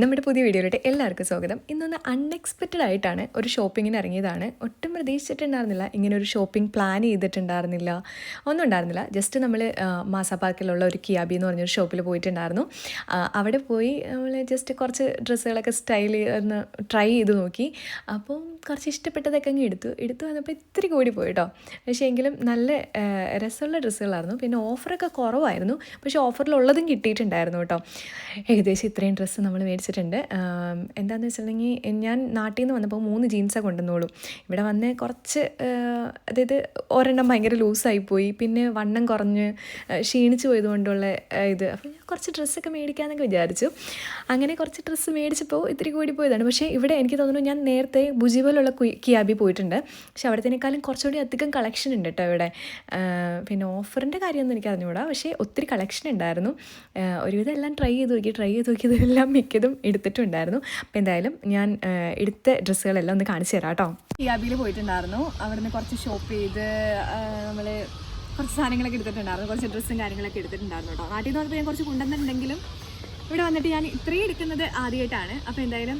നമ്മുടെ പുതിയ വീഡിയോയിലോട്ട് എല്ലാവർക്കും സ്വാഗതം. ഇന്നൊന്ന് അൺഎക്സ്പെക്റ്റഡ് ആയിട്ടാണ് ഒരു ഷോപ്പിങ്ങിന് ഇറങ്ങിയതാണ്. ഒട്ടും പ്രതീക്ഷിച്ചിട്ടുണ്ടായിരുന്നില്ല. ഇങ്ങനെ ഒരു ഷോപ്പിംഗ് പ്ലാൻ ചെയ്തിട്ടുണ്ടായിരുന്നില്ല. ഒന്നും ഉണ്ടായിരുന്നില്ല. ജസ്റ്റ് നമ്മൾ മാസാ പാർക്കിലുള്ള ഒരു കിയാബി എന്ന് പറഞ്ഞൊരു ഷോപ്പിൽ പോയിട്ടുണ്ടായിരുന്നു. അവിടെ പോയി നമ്മൾ ജസ്റ്റ് കുറച്ച് ഡ്രസ്സുകളൊക്കെ സ്റ്റൈൽ ഒന്ന് ട്രൈ ചെയ്ത് നോക്കി. അപ്പം കുറച്ച് ഇഷ്ടപ്പെട്ടതൊക്കെ അങ്ങ് എടുത്തു. എടുത്തു വന്നപ്പോൾ ഇത്തിരി കൂടി പോയി കേട്ടോ പക്ഷേ എങ്കിലും നല്ല രസമുള്ള ഡ്രസ്സുകളായിരുന്നു. പിന്നെ ഓഫറൊക്കെ കുറവായിരുന്നു. പക്ഷേ ഓഫറിലുള്ളതും കിട്ടിയിട്ടുണ്ടായിരുന്നു കേട്ടോ ഏകദേശം ഇത്രയും ഡ്രസ്സ് നമ്മൾ മേടിച്ചിട്ടുണ്ട് ആം, എന്താണെന്ന് വെച്ചിട്ടുണ്ടെങ്കിൽ ഞാൻ നാട്ടിൽ നിന്ന് വന്നപ്പോൾ മൂന്ന് ജീൻസാണ് കൊണ്ടുവന്നോളൂ. ഇവിടെ വന്ന് കുറച്ച് അതായത് ഒരെണ്ണം ഭയങ്കര ലൂസായിപ്പോയി പിന്നെ വണ്ണം കുറഞ്ഞ് ക്ഷീണിച്ച് പോയതുകൊണ്ടുള്ള ഇത്. അപ്പോൾ ഞാൻ കുറച്ച് ഡ്രസ്സൊക്കെ മേടിക്കാമെന്നൊക്കെ വിചാരിച്ചു. അങ്ങനെ കുറച്ച് ഡ്രസ്സ് മേടിച്ചപ്പോൾ ഇത്തിരി കൂടി പോയതാണ്. പക്ഷേ ഇവിടെ എനിക്ക് തോന്നുന്നു ഞാൻ നേരത്തെ ഭുജിബിലുള്ള കിയാബി പോയിട്ടുണ്ട്. പക്ഷെ അവിടത്തേക്കാളും കുറച്ചുകൂടി അധികം കളക്ഷൻ ഉണ്ട് കേട്ടോ ഇവിടെ. പിന്നെ ഓഫറിന്റെ കാര്യമൊന്നും എനിക്ക് അറിഞ്ഞുകൂടാ. പക്ഷേ ഒത്തിരി കളക്ഷൻ ഉണ്ടായിരുന്നു. ഒരുവിധം എല്ലാം ട്രൈ ചെയ്ത് നോക്കി ട്രൈ ചെയ്ത് നോക്കിയതെല്ലാം മിക്കതും എടുത്തിട്ടുണ്ടായിരുന്നു. അപ്പോൾ എന്തായാലും ഞാൻ എടുത്ത ഡ്രസ്സുകളെല്ലാം ഒന്ന് കാണിച്ചു തരാം കേട്ടോ കിയാബിയിൽ പോയിട്ടുണ്ടായിരുന്നു. അവിടുന്ന് കുറച്ച് ഷോപ്പ് ചെയ്ത് നമ്മൾ കുറച്ച് സാധനങ്ങളൊക്കെ എടുത്തിട്ടുണ്ടായിരുന്നു. കുറച്ച് ഡ്രസ്സും കാര്യങ്ങളൊക്കെ എടുത്തിട്ടുണ്ടായിരുന്നു കേട്ടോ. നാട്ടിൽ നിന്ന് ഞാൻ കുറച്ച് കൊണ്ടുവന്നിട്ടുണ്ടെങ്കിലും ഇവിടെ വന്നിട്ട് ഞാൻ ഇത്രയും എടുക്കുന്നത് ആദ്യമായിട്ടാണ്. അപ്പോൾ എന്തായാലും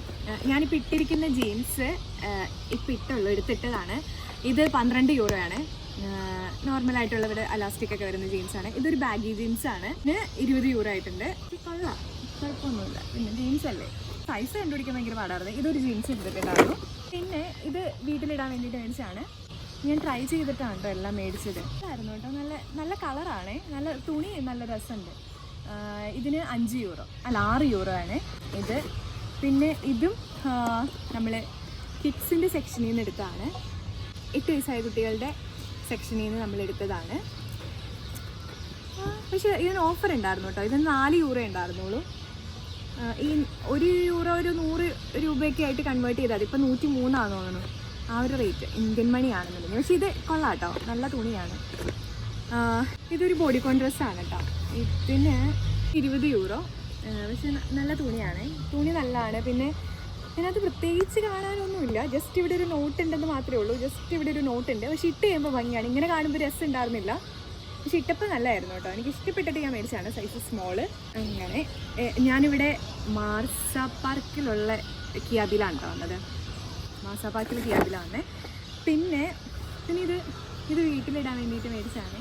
ഞാനിപ്പോൾ ഇട്ടിരിക്കുന്ന ജീൻസ് ഇപ്പം ഇട്ടുള്ളൂ എടുത്തിട്ടതാണ്. ഇത് പന്ത്രണ്ട് യൂറോയാണ് ആണ്. നോർമലായിട്ടുള്ള ഇവിടെ അലാസ്റ്റിക് ഒക്കെ വരുന്ന ജീൻസ് ജീൻസാണ് ഇതൊരു ബാഗി ജീൻസാണ് ഇതിന് ഇരുപത് യൂറോ ആയിട്ടുണ്ട്. കൊള്ളാം. കുഴപ്പമൊന്നുമില്ല. പിന്നെ ജീൻസ് അല്ലേ? സൈസ് കണ്ടുപിടിക്കാൻ ഭയങ്കര പാടായിരുന്നു. ഇതൊരു ജീൻസ് എടുത്തിട്ടുണ്ടായിരുന്നു. പിന്നെ ഇത് വീട്ടിലിടാൻ വേണ്ടിയിട്ട് മേടിച്ചാണ് ഞാൻ ട്രൈ ചെയ്തിട്ടാണ് കേട്ടോ എല്ലാം മേടിച്ചത്. ആയിരുന്നു കേട്ടോ നല്ല നല്ല കളറാണ്. നല്ല തുണി നല്ല രസമുണ്ട്. ഇതിന് അഞ്ച് യൂറോ. അല്ല ആറ് യൂറോ ആണ് ഇത്. പിന്നെ ഇതും നമ്മൾ കിഡ്സിന്റെ സെക്ഷനിൽ നിന്ന് എടുത്തതാണ് എട്ട് വയസ്സായ കുട്ടികളുടെ സെക്ഷനിൽ നിന്ന് നമ്മൾ എടുത്തതാണ്. പക്ഷേ ഇതിന് ഓഫർ ഉണ്ടായിരുന്നു കേട്ടോ ഇതിന് നാല് യൂറോ ഉണ്ടായിരുന്നുള്ളൂ. ഈ ഒരു യൂറോ ഒരു നൂറ് രൂപയൊക്കെ ആയിട്ട് കൺവേർട്ട് ചെയ്താൽ ഇപ്പം നൂറ്റി മൂന്നാണെന്ന് തോന്നുന്നു. ആ ഒരു റേറ്റ് ഇന്ത്യൻ മണി ആണെന്നുണ്ടെങ്കിൽ പക്ഷേ ഇത് കൊള്ളാം കേട്ടോ നല്ല തുണിയാണ്. ഇതൊരു ബോഡി കോൺ ഡ്രസ്സാണ് കേട്ടോ ഇതിന് ഇരുപത് യൂറോ പക്ഷെ നല്ല തുണിയാണ്. തുണി നല്ലതാണ്. പിന്നെ ഇതിനകത്ത് പ്രത്യേകിച്ച് കാണാനൊന്നുമില്ല. ജസ്റ്റ് ഇവിടെ ഒരു നോട്ട് ഉണ്ടെന്ന് മാത്രമേ ഉള്ളൂ. ജസ്റ്റ് ഇവിടെ ഒരു നോട്ട് ഉണ്ട്. പക്ഷെ ഇട്ട് ചെയ്യുമ്പോൾ ഭംഗിയാണ്. ഇങ്ങനെ കാണുമ്പോൾ രസം ഉണ്ടായിരുന്നില്ല. പക്ഷെ ഇട്ടപ്പോൾ നല്ലതായിരുന്നു കേട്ടോ എനിക്ക് ഇഷ്ടപ്പെട്ടിട്ട് ഞാൻ മേടിച്ചാണ് സൈസ് സ്മോൾ അങ്ങനെ ഞാനിവിടെ മാർസ പാർക്കിലുള്ള കിയാബിലാണ് കേട്ടോ വന്നത്. മാർസ പാർക്കിൽ കിയാബിലാണ് പിന്നെ പിന്നെ ഇത് ഇത് വീട്ടിലിടാൻ വേണ്ടിയിട്ട് മേടിച്ചാണ്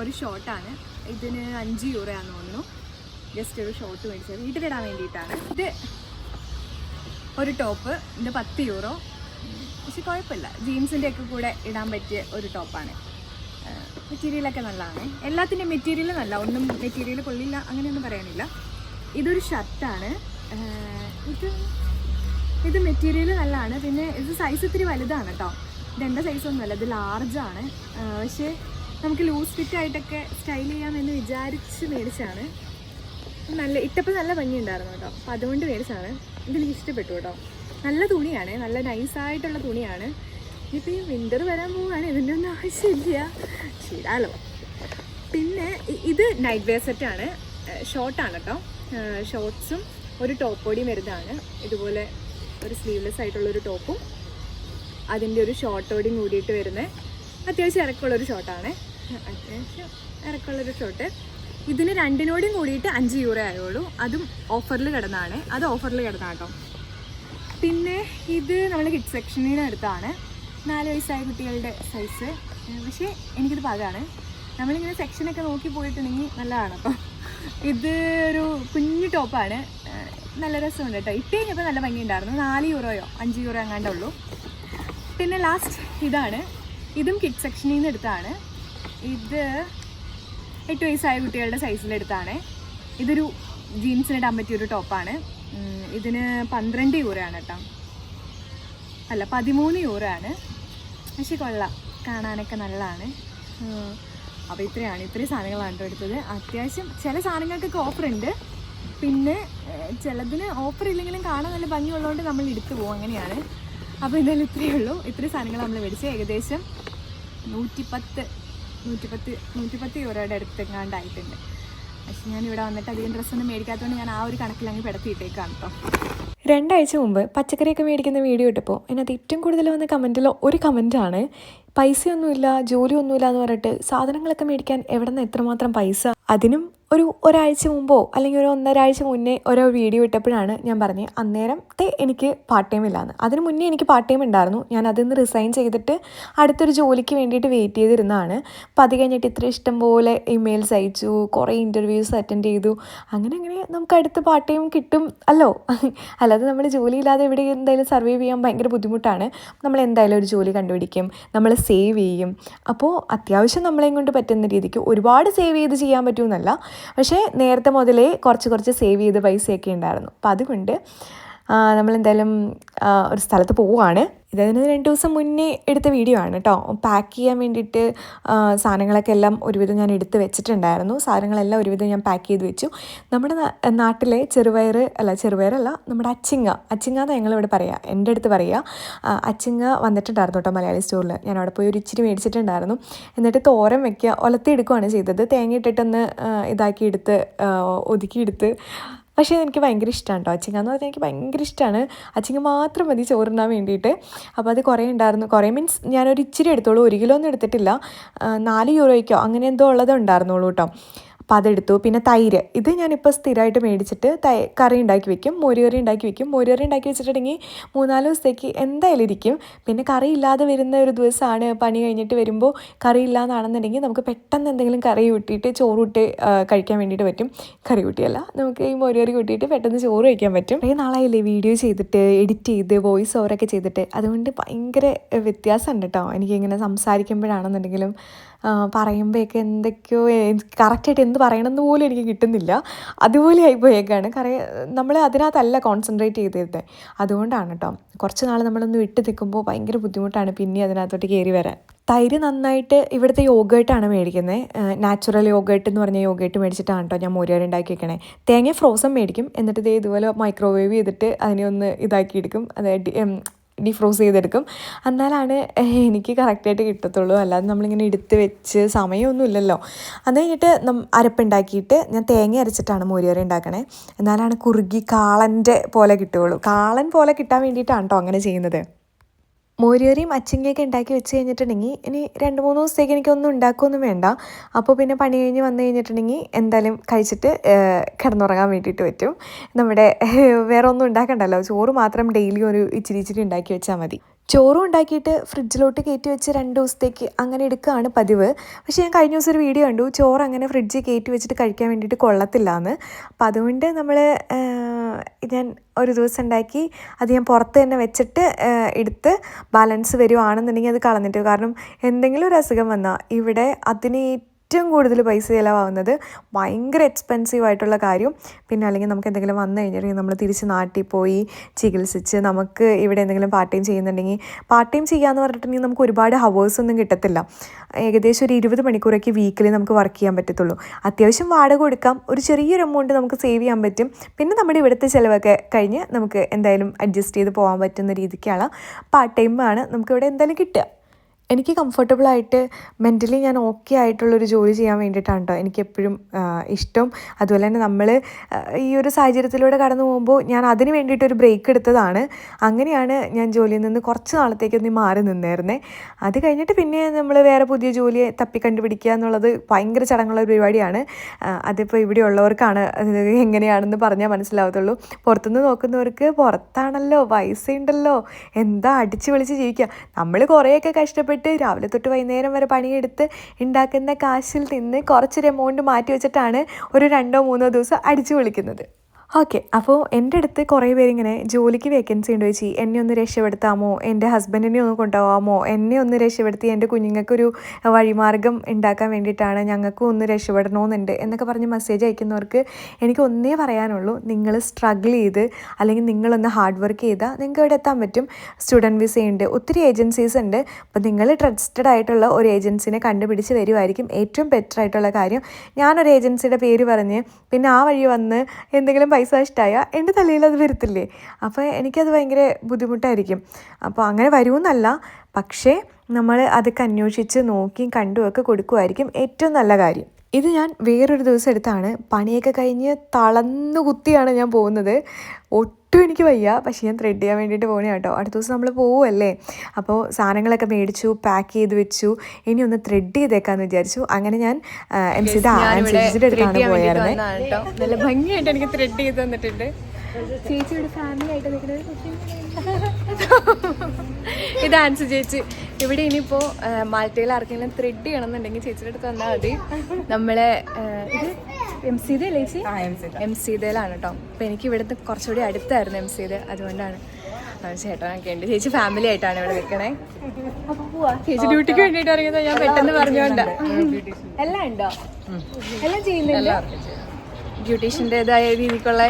ഒരു ഷോർട്ടാണ് ഇതിന് അഞ്ച് യൂറയാന്ന് തോന്നുന്നു. ജസ്റ്റ് ഒരു ഷോർട്ട് മേടിച്ചത്. വീട്ടിലിടാൻ വേണ്ടിയിട്ടാണ്. ഇത് ഒരു ടോപ്പ് ഇത് പത്ത് യൂറോ. പക്ഷെ കുഴപ്പമില്ല. ജീൻസിന്റെ ഒക്കെ കൂടെ ഇടാൻ പറ്റിയ ഒരു ടോപ്പാണ്. മെറ്റീരിയലൊക്കെ നല്ലതാണ്. എല്ലാത്തിന്റെയും മെറ്റീരിയൽ നല്ല. ഒന്നും മെറ്റീരിയൽ കൊള്ളില്ല അങ്ങനെയൊന്നും പറയാനില്ല. ഇതൊരു ഷർട്ടാണ്. ഇത് ഇത് മെറ്റീരിയൽ നല്ലതാണ്. പിന്നെ ഇത് സൈസ് ഇത്തിരി വലുതാണ് കേട്ടോ ഇത് എന്റെ സൈസൊന്നുമല്ല ഇത് ലാർജാണ് പക്ഷേ നമുക്ക് ലൂസ് ഫിറ്റ് ആയിട്ടൊക്കെ സ്റ്റൈൽ ചെയ്യാമെന്ന് വിചാരിച്ച് മേടിച്ചാണ് നല്ല ഇട്ടപ്പോൾ നല്ല ഭംഗിയുണ്ടായിരുന്നു കേട്ടോ അപ്പോൾ അതുകൊണ്ട് മേടിച്ചാണ് ഇതെനിക്ക് ഇഷ്ടപ്പെട്ടു കേട്ടോ നല്ല തുണിയാണ്. നല്ല നൈസായിട്ടുള്ള തുണിയാണ്. ഇനിയിപ്പോൾ ഈ വിന്റർ വരാൻ പോവുകയാണ് ഇതിന്റെ ഒന്നും ആവശ്യമില്ല. ശരിയാലോ പിന്നെ ഇത് നൈറ്റ് വെയർ സെറ്റാണ് ഷോർട്ടാണ് കേട്ടോ ഷോർട്ട്സും ഒരു ടോപ്പ് ബോഡിയും വരുന്നതാണ് ഇതുപോലെ ഒരു സ്ലീവ്ലെസ് ആയിട്ടുള്ളൊരു ടോപ്പും അതിന്റെ ഒരു ഷോർട്ടോടെയും കൂടിയിട്ട് വരുന്നത് അത്യാവശ്യം ഇറക്കമുള്ളൊരു ഷോർട്ടാണ് അത്യാവശ്യം ഇറക്കമുള്ളൊരു ഷോർട്ട് ഇതിന് രണ്ടിനോടും കൂടിയിട്ട് അഞ്ച് യൂറോ ആയുള്ളൂ. അതും ഓഫറിൽ കിടന്നാണ്. അത് ഓഫറിൽ കിടന്നാണ് കേട്ടോ പിന്നെ ഇത് നമ്മൾ കിഡ് സെക്ഷനിൽ നിന്ന് എടുത്താണ് നാല് വയസ്സായ കുട്ടികളുടെ സൈസ് പക്ഷേ എനിക്കിത് പാകമാണ് നമ്മളിങ്ങനെ സെക്ഷനൊക്കെ നോക്കി പോയിട്ടുണ്ടെങ്കിൽ നല്ലതാണ് അപ്പം ഇത് ഒരു കുഞ്ഞു ടോപ്പാണ്. നല്ല രസമുണ്ട് കേട്ടോ. ഇട്ട് കഴിഞ്ഞപ്പോൾ നല്ല ഭംഗിയുണ്ടായിരുന്നു. നാല് യൂറോയോ അഞ്ച് യൂറോ എങ്ങാണ്ടേ ഉള്ളൂ. പിന്നെ ലാസ്റ്റ് ഇതാണ്. ഇതും കിഡ് സെക്ഷനിൽ നിന്ന് എടുത്താണ്. ഇത് എട്ട് വയസ്സായ കുട്ടികളുടെ സൈസിലെടുത്താണ് ഇതൊരു ജീൻസിന് ഇടാൻ പറ്റിയ ടോപ്പാണ് ഇതിന് പന്ത്രണ്ട് യൂറോ ആണ് കേട്ടോ. അല്ല പതിമൂന്ന് യൂറോ ആണ്. പക്ഷെ കൊള്ളാം. കാണാനൊക്കെ നല്ലതാണ്. അപ്പോൾ ഇത്രയാണ്. ഇത്രയും സാധനങ്ങളാണ് കേട്ടോ എടുത്തത്. അത്യാവശ്യം ചില സാധനങ്ങൾക്കൊക്കെ ഓഫർ ഉണ്ട്. പിന്നെ ചിലതിന് ഓഫർ ഇല്ലെങ്കിലും കാണാൻ നല്ല ഭംഗിയുള്ളതുകൊണ്ട് നമ്മൾ എടുത്തു പോകും അങ്ങനെയാണ്. അപ്പോൾ എന്തായാലും ഇത്രയേ ഉള്ളൂ. ഇത്രയും സാധനങ്ങൾ നമ്മൾ മേടിച്ച് ഏകദേശം നൂറ്റിപ്പത്ത് നൂറ്റിപ്പത്ത് നൂറ്റിപ്പത്ത് യൂറോയുടെ അടുത്തെങ്ങാണ്ടായിട്ടുണ്ട്. പക്ഷെ ഞാൻ ഇവിടെ വന്നിട്ട് അധികം ഡ്രസ്സൊന്നും മേടിക്കാത്തതുകൊണ്ട് ഞാൻ ആ ഒരു കണക്കിൽ അങ്ങ് പെടുത്തിയിട്ടേക്കാണ് കേട്ടോ രണ്ടാഴ്ച മുമ്പ് പച്ചക്കറിയൊക്കെ മേടിക്കുന്ന വീഡിയോ ഇട്ടപ്പോൾ അതിനകത്ത് ഏറ്റവും കൂടുതൽ വന്ന കമന്റിൽ ഒരു കമന്റാണ്. പൈസയൊന്നുമില്ല ജോലിയൊന്നുമില്ല എന്ന് പറഞ്ഞിട്ട് സാധനങ്ങളൊക്കെ മേടിക്കാൻ എവിടെ നിന്ന് എത്രമാത്രം പൈസ? അതിനും ഒരു ഒരാഴ്ച മുമ്പോ അല്ലെങ്കിൽ ഒരു ഒന്നരാഴ്ച മുന്നേ ഓരോ വീഡിയോ ഇട്ടപ്പോഴാണ് ഞാൻ പറഞ്ഞത് അന്നേരത്തെ എനിക്ക് പാർട്ട് ടൈം ഇല്ലാന്ന്. അതിന് മുന്നേ എനിക്ക് പാർട്ട് ടൈം ഉണ്ടായിരുന്നു. ഞാൻ അതിൽ നിന്ന് റിസൈൻ ചെയ്തിട്ട് അടുത്തൊരു ജോലിക്ക് വേണ്ടിയിട്ട് വെയിറ്റ് ചെയ്തിരുന്നതാണ്. അപ്പം അത് കഴിഞ്ഞിട്ട് ഇത്ര ഇഷ്ടം പോലെ ഇമെയിൽസ് അയച്ചു കുറേ ഇന്റർവ്യൂസ് അറ്റൻഡ് ചെയ്തു. അങ്ങനെ അങ്ങനെ നമുക്ക് അടുത്ത് പാർട്ട് ടൈം കിട്ടും അല്ലോ? അല്ലാതെ നമ്മൾ ജോലിയില്ലാതെ എവിടെ എന്തായാലും സർവൈവ് ചെയ്യാൻ ഭയങ്കര ബുദ്ധിമുട്ടാണ്. നമ്മൾ എന്തായാലും ഒരു ജോലി കണ്ടുപിടിക്കും നമ്മൾ സേവ് ചെയ്യും. അപ്പോൾ അത്യാവശ്യം നമ്മളെയും കൊണ്ട് പറ്റുന്ന രീതിക്ക് ഒരുപാട് സേവ് ചെയ്ത് ചെയ്യാൻ പറ്റുമെന്നല്ല പക്ഷേ നേരത്തെ മുതലേ കുറച്ച് കുറച്ച് സേവ് ചെയ്ത് പൈസയൊക്കെ ഉണ്ടായിരുന്നു. അപ്പോൾ അതുകൊണ്ട് നമ്മളെന്തായാലും ഒരു സ്ഥലത്ത് പോവുകയാണ് ഇതിന് രണ്ട് ദിവസം മുന്നേ എടുത്ത വീഡിയോ ആണ് കേട്ടോ പാക്ക് ചെയ്യാൻ വേണ്ടിയിട്ട് സാധനങ്ങളൊക്കെ എല്ലാം ഒരുവിധം ഞാൻ എടുത്ത് വെച്ചിട്ടുണ്ടായിരുന്നു. സാധനങ്ങളെല്ലാം ഒരുവിധം ഞാൻ പാക്ക് ചെയ്ത് വെച്ചു. നമ്മുടെ നാട്ടിലെ ചെറുപയർ അല്ല ചെറുപയറല്ല നമ്മുടെ അച്ചിങ്ങ. അച്ചിങ്ങ എന്ന് ഞങ്ങളിവിടെ പറയുക എന്റെ അടുത്ത് പറയുക അച്ചിങ്ങ വന്നിട്ടുണ്ടായിരുന്നു കേട്ടോ മലയാളി സ്റ്റോറിൽ ഞാൻ അവിടെ പോയി ഒരു ഇച്ചിരി മേടിച്ചിട്ടുണ്ടായിരുന്നു. എന്നിട്ട് തോരൻ വെക്കുക ഒലത്തി എടുക്കുകയാണ് ചെയ്തത്. തേങ്ങ ഇട്ടിട്ടൊന്ന് ഇതാക്കിയെടുത്ത് ഒതുക്കിയെടുത്ത് പക്ഷേ എനിക്ക് ഭയങ്കര ഇഷ്ടമാണ് കേട്ടോ അച്ചിങ്ങ എന്ന് പറഞ്ഞാൽ എനിക്ക് ഭയങ്കര ഇഷ്ടമാണ് അച്ചിങ്ങ മാത്രം മതി ചോറിനാൻ വേണ്ടിയിട്ട് അപ്പോൾ അത് കുറേ ഉണ്ടായിരുന്നു കുറേ മീൻസ് ഞാനൊരു ഇച്ചിരി എടുത്തോളൂ. ഒരു കിലോ ഒന്നും എടുത്തിട്ടില്ല നാല് യൂറോയ്ക്കോ അങ്ങനെ എന്തോ ഉള്ളത് ഉണ്ടായിരുന്നുള്ളൂ കേട്ടോ അപ്പോൾ അതെടുത്തു. പിന്നെ തൈര്. ഇത് ഞാനിപ്പോൾ സ്ഥിരമായിട്ട് മേടിച്ചിട്ട് തൈ കറി ഉണ്ടാക്കി വെക്കും. മോരുകറി ഉണ്ടാക്കി വെക്കും. മോരുകറി ഉണ്ടാക്കി വെച്ചിട്ടുണ്ടെങ്കിൽ മൂന്നാൽ ദിവസത്തേക്ക് എന്തായാലും ഇരിക്കും. പിന്നെ കറി ഇല്ലാതെ വരുന്ന ഒരു ദിവസമാണ് പണി കഴിഞ്ഞിട്ട് വരുമ്പോൾ കറി ഇല്ലാന്നാണെന്നുണ്ടെങ്കിൽ നമുക്ക് പെട്ടെന്ന് എന്തെങ്കിലും കറി കൂട്ടിയിട്ട് ചോറ് കൂട്ടി കഴിക്കാൻ വേണ്ടിയിട്ട് പറ്റും. കറി കൂട്ടിയല്ല. നമുക്ക് ഈ മോരുകറി കൂട്ടിയിട്ട് പെട്ടെന്ന് ചോറ് കഴിക്കാൻ പറ്റും. കുറേ നാളായില്ലേ വീഡിയോ ചെയ്തിട്ട് എഡിറ്റ് ചെയ്ത് വോയിസ് ഓവറൊക്കെ ചെയ്തിട്ട്. അതുകൊണ്ട് ഭയങ്കര വ്യത്യാസമുണ്ട് കേട്ടോ എനിക്കിങ്ങനെ സംസാരിക്കുമ്പോഴാണെന്നുണ്ടെങ്കിലും പറയുമ്പോഴൊക്കെ എന്തൊക്കെയോ കറക്റ്റായിട്ട് എന്ത് പറയണമെന്ന് പോലും എനിക്ക് കിട്ടുന്നില്ല. അതുപോലെ ആയിപ്പോയേക്കാണ്. കാരണം നമ്മൾ അതിനകത്തല്ല കോൺസെൻട്രേറ്റ് ചെയ്തിരുന്നത് അതുകൊണ്ടാണ് കേട്ടോ കുറച്ച് നാൾ നമ്മളൊന്ന് വിട്ട് നിൽക്കുമ്പോൾ ഭയങ്കര ബുദ്ധിമുട്ടാണ് പിന്നെ അതിനകത്തോട്ട് കയറി വരാൻ. തൈര് നന്നായിട്ട് ഇവിടുത്തെ യോഗേട്ടാണ് മേടിക്കുന്നത്. നാച്ചുറൽ യോഗേട്ട് എന്ന് പറഞ്ഞ യോഗേട്ട് മേടിച്ചിട്ടാണ് കേട്ടോ ഞാൻ മോരുകറി ഉണ്ടാക്കി വെക്കണേ. തേങ്ങ ഫ്രോസൺ മേടിക്കും. എന്നിട്ട് ദേ ഇതുപോലെ മൈക്രോവേവ് ചെയ്തിട്ട് അതിനെ ഒന്ന് ഇതാക്കിയെടുക്കും. അതായത് ഡിഫ്രോസ് ചെയ്തെടുക്കും. എന്നാലാണ് എനിക്ക് കറക്റ്റായിട്ട് കിട്ടത്തുള്ളൂ. അല്ലാതെ നമ്മളിങ്ങനെ എടുത്ത് വെച്ച് സമയമൊന്നുമില്ലല്ലോ. അത് കഴിഞ്ഞിട്ട് അരപ്പുണ്ടാക്കിയിട്ട് ഞാൻ തേങ്ങ അരച്ചിട്ടാണ് മോരുകറി ഉണ്ടാക്കണേ. എന്നാലാണ് കുറുകി കാളന്റെ പോലെ കിട്ടുകയുള്ളൂ. കാളൻ പോലെ കിട്ടാൻ വേണ്ടിയിട്ടാണ് കേട്ടോ അങ്ങനെ ചെയ്യുന്നത്. മോരുകറിയും അച്ചിങ്ങയൊക്കെ ഉണ്ടാക്കി വെച്ച് കഴിഞ്ഞിട്ടുണ്ടെങ്കിൽ ഇനി രണ്ട് മൂന്ന് ദിവസത്തേക്ക് എനിക്കൊന്നും ഉണ്ടാക്കുകയൊന്നും വേണ്ട. അപ്പോൾ പിന്നെ പണി കഴിഞ്ഞ് വന്നു കഴിഞ്ഞിട്ടുണ്ടെങ്കിൽ എന്തായാലും കഴിച്ചിട്ട് കിടന്നുറങ്ങാൻ വേണ്ടിയിട്ട് പറ്റും. നമ്മുടെ വേറെ ഒന്നും ഉണ്ടാക്കണ്ടല്ലോ. ചോറ് മാത്രം ഡെയിലി ഒരു ഇച്ചിരി ഇച്ചിരി ഉണ്ടാക്കി വെച്ചാൽ മതി. ചോറും ഉണ്ടാക്കിയിട്ട് ഫ്രിഡ്ജിലോട്ട് കയറ്റി വെച്ച് രണ്ട് ദിവസത്തേക്ക് അങ്ങനെ എടുക്കുകയാണ് പതിവ്. പക്ഷേ ഞാൻ കഴിഞ്ഞ ദിവസം ഒരു വീഡിയോ കണ്ടു. ചോറ് അങ്ങനെ ഫ്രിഡ്ജിൽ കയറ്റി വെച്ചിട്ട് കഴിക്കാൻ വേണ്ടിയിട്ട് കൊള്ളത്തില്ല എന്ന് അപ്പം അതുകൊണ്ട് നമ്മൾ ഞാൻ ഒരു ദിവസം ഉണ്ടാക്കി അത് ഞാൻ പുറത്ത് തന്നെ വെച്ചിട്ട് എടുത്ത് ബാലൻസ് വരുവാണെന്നുണ്ടെങ്കിൽ അത് കളഞ്ഞിട്ട്. കാരണം എന്തെങ്കിലും ഒരു അസുഖം വന്നാൽ ഇവിടെ അതിന് ഏറ്റവും കൂടുതൽ പൈസ ചിലവാകുന്നത് ഭയങ്കര എക്സ്പെൻസീവ് ആയിട്ടുള്ള കാര്യം. പിന്നെ അല്ലെങ്കിൽ നമുക്ക് എന്തെങ്കിലും വന്നു കഴിഞ്ഞിട്ടുണ്ടെങ്കിൽ നമ്മൾ തിരിച്ച് നാട്ടിൽ പോയി ചികിത്സിച്ച് നമുക്ക് ഇവിടെ എന്തെങ്കിലും പാർട്ട് ടൈം ചെയ്യുന്നുണ്ടെങ്കിൽ പാർട്ട് ടൈം ചെയ്യാമെന്ന് പറഞ്ഞിട്ടുണ്ടെങ്കിൽ നമുക്ക് ഒരുപാട് ഹവേഴ്സ് ഒന്നും കിട്ടത്തില്ല. ഏകദേശം ഒരു ഇരുപത് മണിക്കൂറൊക്കെ വീക്കിലി നമുക്ക് വർക്ക് ചെയ്യാൻ പറ്റത്തുള്ളൂ. അത്യാവശ്യം വാടക കൊടുക്കാം. ഒരു ചെറിയൊരു എമൗണ്ട് നമുക്ക് സേവ് ചെയ്യാൻ പറ്റും. പിന്നെ നമ്മുടെ ഇവിടുത്തെ ചിലവൊക്കെ കഴിഞ്ഞ് നമുക്ക് എന്തായാലും അഡ്ജസ്റ്റ് ചെയ്ത് പോകാൻ പറ്റുന്ന രീതിക്കാണ് പാർട്ട് ടൈമാണ് നമുക്കിവിടെ എന്തായാലും കിട്ടുക. എനിക്ക് കംഫർട്ടബിൾ ആയിട്ട് മെന്റലി ഞാൻ ഓക്കെ ആയിട്ടുള്ളൊരു ജോലി ചെയ്യാൻ വേണ്ടിയിട്ടാണ് കേട്ടോ എനിക്ക് എപ്പോഴും ഇഷ്ടം. അതുപോലെ തന്നെ നമ്മൾ ഈ ഒരു സാഹചര്യത്തിലൂടെ കടന്നു പോകുമ്പോൾ ഞാൻ അതിന് വേണ്ടിയിട്ടൊരു ബ്രേക്ക് എടുത്തതാണ്. അങ്ങനെയാണ് ഞാൻ ജോലിയിൽ നിന്ന് കുറച്ച് നാളത്തേക്ക് ഒന്ന് മാറി നിന്നായിരുന്നേ അത് കഴിഞ്ഞിട്ട് പിന്നെ നമ്മൾ വേറെ പുതിയ ജോലിയെ തപ്പി കണ്ടുപിടിക്കുക എന്നുള്ളത് ഭയങ്കര ചടങ്ങുള്ള ഒരു പരിപാടിയാണ്. അതിപ്പോൾ ഇവിടെ ഉള്ളവർക്കാണ് എങ്ങനെയാണെന്ന് പറഞ്ഞാൽ മനസ്സിലാവത്തുള്ളൂ. പുറത്തുനിന്ന് നോക്കുന്നവർക്ക് പുറത്താണല്ലോ പൈസ ഉണ്ടല്ലോ എന്താ അടിച്ച് വിളിച്ച് ജീവിക്കുക. നമ്മൾ കുറേയൊക്കെ കഷ്ടപ്പെട്ട് രാവിലെ തൊട്ട് വൈകുന്നേരം വരെ പണിയെടുത്ത് ഉണ്ടാക്കുന്ന കാശിൽ നിന്ന് കുറച്ചൊരു എമൗണ്ട് മാറ്റി വെച്ചിട്ടാണ് ഒരു രണ്ടോ മൂന്നോ ദിവസം അടിച്ചു വിളിക്കുന്നത് ഓക്കെ അപ്പോൾ എന്റെ അടുത്ത് കുറേ പേരിങ്ങനെ ജോലിക്ക് വേക്കൻസി ഉണ്ട് ചേച്ചി. എന്നെ ഒന്ന് രക്ഷപ്പെടുത്താമോ? എന്റെ ഹസ്ബൻഡിനെ ഒന്ന് കൊണ്ടുപോകാമോ? എന്നെ ഒന്ന് രക്ഷപ്പെടുത്തി എന്റെ കുഞ്ഞുങ്ങൾക്കൊരു വഴിമാർഗം ഉണ്ടാക്കാൻ വേണ്ടിയിട്ടാണ് ഞങ്ങൾക്കും ഒന്ന് രക്ഷപ്പെടണമെന്നുണ്ട് എന്നൊക്കെ പറഞ്ഞ് മെസ്സേജ് അയക്കുന്നവർക്ക് എനിക്ക് ഒന്നേ പറയാനുള്ളൂ. നിങ്ങൾ സ്ട്രഗിൾ ചെയ്ത് അല്ലെങ്കിൽ നിങ്ങളൊന്ന് ഹാർഡ് വർക്ക് ചെയ്താൽ നിങ്ങൾക്ക് ഇവിടെ എത്താൻ പറ്റും. സ്റ്റുഡന്റ് വിസ ഉണ്ട് ഒത്തിരി ഏജൻസീസ് ഉണ്ട്. അപ്പോൾ നിങ്ങൾ ട്രസ്റ്റഡ് ആയിട്ടുള്ള ഒരു ഏജൻസിനെ കണ്ടുപിടിച്ച് വരുമായിരിക്കും ഏറ്റവും ബെറ്റർ ആയിട്ടുള്ള കാര്യം. ഞാനൊരു ഏജൻസിയുടെ പേര് പറഞ്ഞ് പിന്നെ ആ വഴി വന്ന് എന്തെങ്കിലും പൈസ ഇഷ്ടമായാൽ എന്റെ തലയിൽ അത് വരത്തില്ലേ? അപ്പോൾ എനിക്കത് ഭയങ്കര ബുദ്ധിമുട്ടായിരിക്കും. അപ്പോൾ അങ്ങനെ വരുമെന്നല്ല പക്ഷേ നമ്മൾ അതൊക്കെ അന്വേഷിച്ച് നോക്കിയും കണ്ടുമൊക്കെ കൊടുക്കുമായിരിക്കും ഏറ്റവും നല്ല കാര്യം. ഇത് ഞാൻ വേറൊരു ദിവസം എടുത്താണ് പണിയൊക്കെ കഴിഞ്ഞ് തളന്നു കുത്തിയാണ് ഞാൻ പോകുന്നത്. ഒട്ടും എനിക്ക് വയ്യ. പക്ഷേ ഞാൻ ത്രെഡ് ചെയ്യാൻ വേണ്ടിയിട്ട് പോകണേ കേട്ടോ. അടുത്ത ദിവസം നമ്മൾ പോവുമല്ലേ അപ്പോൾ സാധനങ്ങളൊക്കെ മേടിച്ചു പാക്ക് ചെയ്ത് വെച്ചു. ഇനി ഒന്ന് ത്രെഡ് ചെയ്തേക്കാന്ന് വിചാരിച്ചു. അങ്ങനെ ഞാൻ എം സിയുടെ ചേച്ചിയുടെ അടുത്താണ് പോയായിരുന്നു നല്ല ഭംഗിയായിട്ട് എനിക്ക് ത്രെഡ് ചെയ്ത് തന്നിട്ടുണ്ട്. ചേച്ചിയുടെ ഫാമിലി ആയിട്ട് നിൽക്കുന്നത് ഇത് ചേച്ചി. ഇവിടെ ഇനിയിപ്പോൾ മാൾട്ടയിൽ ആർക്കെങ്കിലും ത്രെഡ് ചെയ്യണമെന്നുണ്ടെങ്കിൽ ചേച്ചിയുടെ അടുത്ത് വന്നാൽ മതി. നമ്മളെ ഇത് എം സി ദേ ചേച്ചി? എം സി ദേലാണ് കേട്ടോ അപ്പം എനിക്ക് ഇവിടുത്തെ കുറച്ചുകൂടി അടുത്തായിരുന്നു എം സി ദേ അതുകൊണ്ടാണ്. ചേട്ടനൊക്കെ ഉണ്ട് ചേച്ചി ഫാമിലി ആയിട്ടാണ് ഇവിടെ നിൽക്കണേ. പോവാ. ചേച്ചി ഡ്യൂട്ടിക്ക് വേണ്ടിയിട്ട് ഇറങ്ങിയത് ഞാൻ പെട്ടെന്ന് പറഞ്ഞോണ്ട്. എല്ലാം ഉണ്ടോ? എല്ലാം ചെയ്യുന്നില്ല ബ്യൂട്ടീഷ്യന്റെതായ രീതിക്കുള്ള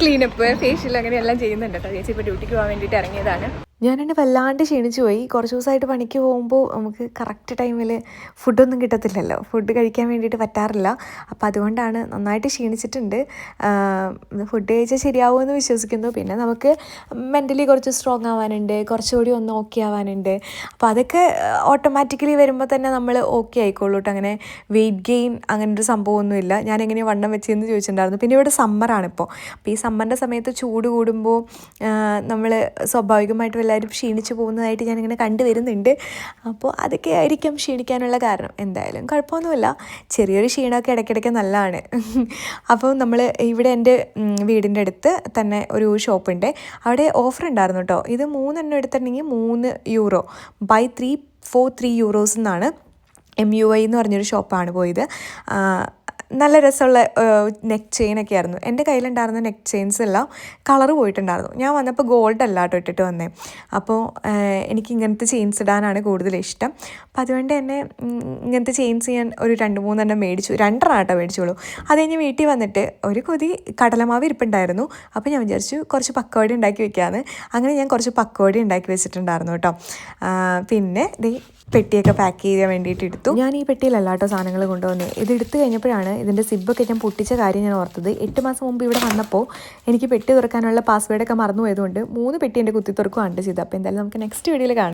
ക്ലീനപ്പ് ഫേഷ്യൽ അങ്ങനെ എല്ലാം ചെയ്യുന്നുണ്ട് കേട്ടോ ചേച്ചി ഇപ്പോൾ ഡ്യൂട്ടിക്ക് പോകാൻ വേണ്ടിയിട്ട് ഇറങ്ങിയതാണ്. ഞാനെന്നെ വല്ലാണ്ട് ക്ഷീണിച്ചു പോയി. കുറച്ച് ദിവസമായിട്ട് പണിക്ക് പോകുമ്പോൾ നമുക്ക് കറക്റ്റ് ടൈമിൽ ഫുഡൊന്നും കിട്ടത്തില്ലല്ലോ. ഫുഡ് കഴിക്കാൻ വേണ്ടിയിട്ട് പറ്റാറില്ല. അപ്പോൾ അതുകൊണ്ടാണ് നന്നായിട്ട് ക്ഷീണിച്ചിട്ടുണ്ട്. ഫുഡ് കഴിച്ചാൽ ശരിയാവുമെന്ന് വിശ്വസിക്കുന്നു. പിന്നെ നമുക്ക് മെന്റലി കുറച്ച് സ്ട്രോങ് ആവാനുണ്ട്. കുറച്ചുകൂടി ഒന്ന് ഓക്കെ ആവാനുണ്ട്. അപ്പോൾ അതൊക്കെ ഓട്ടോമാറ്റിക്കലി വരുമ്പോൾ തന്നെ നമ്മൾ ഓക്കെ ആയിക്കോളൂ കേട്ടോ അങ്ങനെ വെയിറ്റ് ഗെയിൻ അങ്ങനെ ഒരു സംഭവമൊന്നുമില്ല. ഞാൻ എങ്ങനെ വണ്ണം വെച്ചതെന്ന് ചോദിച്ചിട്ടുണ്ടായിരുന്നു. പിന്നെ ഇവിടെ സമ്മറാണിപ്പോൾ അപ്പോൾ ഈ സമ്മറിന്റെ സമയത്ത് ചൂട് കൂടുമ്പോൾ നമ്മൾ സ്വാഭാവികമായിട്ടും എല്ലാവരും ക്ഷീണിച്ചു പോകുന്നതായിട്ട് ഞാനിങ്ങനെ കണ്ടുവരുന്നുണ്ട് അപ്പോൾ അതൊക്കെ ആയിരിക്കും ക്ഷീണിക്കാനുള്ള കാരണം. എന്തായാലും കുഴപ്പമൊന്നുമില്ല. ചെറിയൊരു ക്ഷീണമൊക്കെ ഇടയ്ക്കിടയ്ക്ക് നല്ലതാണ്. അപ്പോൾ നമ്മൾ ഇവിടെ എന്റെ വീടിന്റെ അടുത്ത് തന്നെ ഒരു ഷോപ്പുണ്ട്. അവിടെ ഓഫർ ഉണ്ടായിരുന്നു കേട്ടോ. ഇത് മൂന്നെണ്ണം എടുത്തിട്ടുണ്ടെങ്കിൽ മൂന്ന് euro. Buy three for three euros എന്നാണ്. എം യു ഐ എന്ന് പറഞ്ഞൊരു ഷോപ്പാണ് പോയത്. നല്ല രസമുള്ള നെക്ക് ചെയിൻ ഒക്കെ ആയിരുന്നു എന്റെ കയ്യിലുണ്ടായിരുന്ന നെക്ക് ചെയിൻസ് എല്ലാം കളർ പോയിട്ടുണ്ടായിരുന്നു. ഞാൻ വന്നപ്പോൾ ഗോൾഡ് അല്ല കേട്ടോ ഇട്ടിട്ട് വന്നേ. അപ്പോൾ എനിക്ക് ഇങ്ങനത്തെ ചെയിൻസ് ഇടാനാണ് കൂടുതൽ ഇഷ്ടം. അപ്പം അതുകൊണ്ട് തന്നെ ഇങ്ങനത്തെ ചെയിൻസ് ഞാൻ ഒരു രണ്ട് മൂന്നെണ്ണം മേടിച്ചു. രണ്ടെണ്ണം ആട്ടോ മേടിച്ചോളൂ അത് കഴിഞ്ഞ് വീട്ടിൽ വന്നിട്ട് ഒരു കൊതി കടലമാവ് ഇരിപ്പുണ്ടായിരുന്നു. അപ്പോൾ ഞാൻ വിചാരിച്ചു കുറച്ച് പക്കവടി ഉണ്ടാക്കി വെക്കാമെന്ന് അങ്ങനെ ഞാൻ കുറച്ച് പക്കവടി ഉണ്ടാക്കി വെച്ചിട്ടുണ്ടായിരുന്നു കേട്ടോ. പിന്നെ ദേ പെട്ടിയൊക്കെ പാക്ക് ചെയ്യാൻ വേണ്ടിയിട്ട് എടുത്തു. ഞാൻ ഈ പെട്ടിയിലല്ല കേട്ടോ സാധനങ്ങൾ കൊണ്ടുവന്നത് ഇത് എടുത്തു കഴിഞ്ഞപ്പോഴാണ് ഇതിന്റെ സിബൊക്കെ ഞാൻ പൊട്ടിച്ച കാര്യം ഞാൻ ഓർത്തത്. എട്ട് മാസം മുമ്പ് ഇവിടെ വന്നപ്പോൾ എനിക്ക് പെട്ടി തുറക്കാനുള്ള പാസ്വേഡൊക്കെ മറന്നു പോയതുകൊണ്ട് മൂന്ന് പെട്ടി എന്റെ കുത്തി തുറക്കുകയാണ് ചെയ്തത്. അപ്പോൾ എന്തായാലും നമുക്ക് നെക്സ്റ്റ് വീഡിയോയിൽ കാണാം.